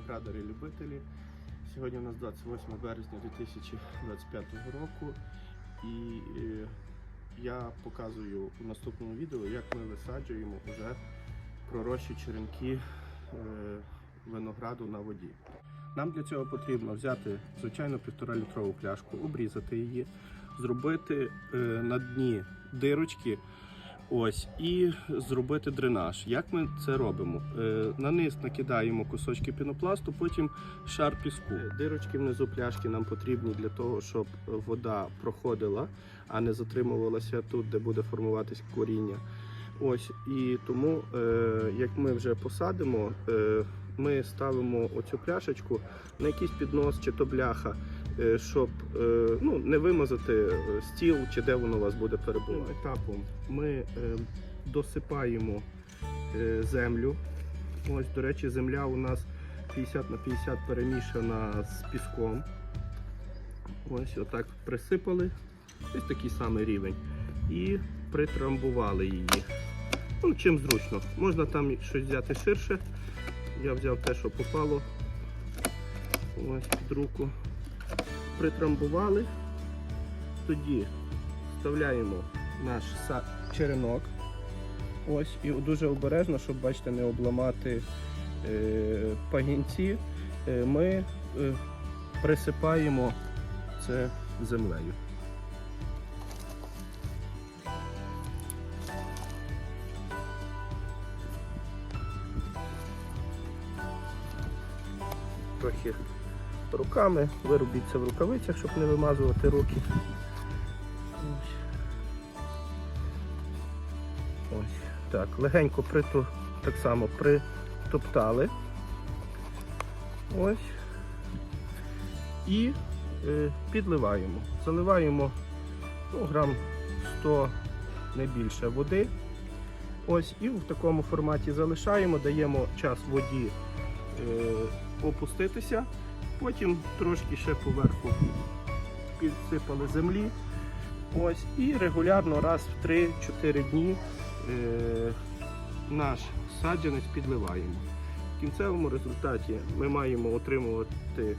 виноградарі-любителі. Сьогодні у нас 28 березня 2025 року і е, я показую у наступному відео, як ми висаджуємо вже пророщі черенки е, винограду на воді. Нам для цього потрібно взяти звичайно півтора-літрову пляшку, обрізати її, зробити е, на дні дирочки. Ось і зробити дренаж. Як ми це робимо? Е, на низ накидаємо кусочки пінопласту, потім шар піску. Е, Дирочки внизу пляшки нам потрібні для того, щоб вода проходила, а не затримувалася тут, де буде формуватись коріння. Ось і тому, е, як ми вже посадимо, ми ставимо оцю пляшечку на якийсь піднос чи то бляха, щоб е, ну, не вимазати е, стіл чи де воно у вас буде перебувати. Етапом ми е, досипаємо е, землю. Ось, до речі, земля у нас 50 на 50 перемішана з піском. Ось отак присипали. Ось такий самий рівень. І притрамбували її. Ну, чим зручно. Можна там щось взяти ширше. Я взяв те, що попало. Ось під руку. Притрамбували. Тоді вставляємо наш черенок. Ось, і дуже обережно, щоб бачите, не обламати е, пагінці, е, ми е, присипаємо це землею. Трохи руками, виробіть це в рукавицях, щоб не вимазувати руки. Ось. Ось. Так, легенько приту, так само притоптали. Ось. І е, підливаємо. Заливаємо ну, грам 100 не більше води. Ось, і в такому форматі залишаємо, даємо час воді е, опуститися. Потім трошки ще поверху підсипали землі. Ось, і регулярно раз в 3-4 дні е, наш саджанець підливаємо. В кінцевому результаті ми маємо отримувати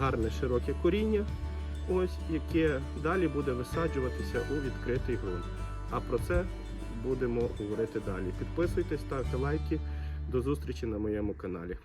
гарне широке коріння, ось, яке далі буде висаджуватися у відкритий ґрунт. А про це будемо говорити далі. Підписуйтесь, ставте лайки. До зустрічі на моєму каналі.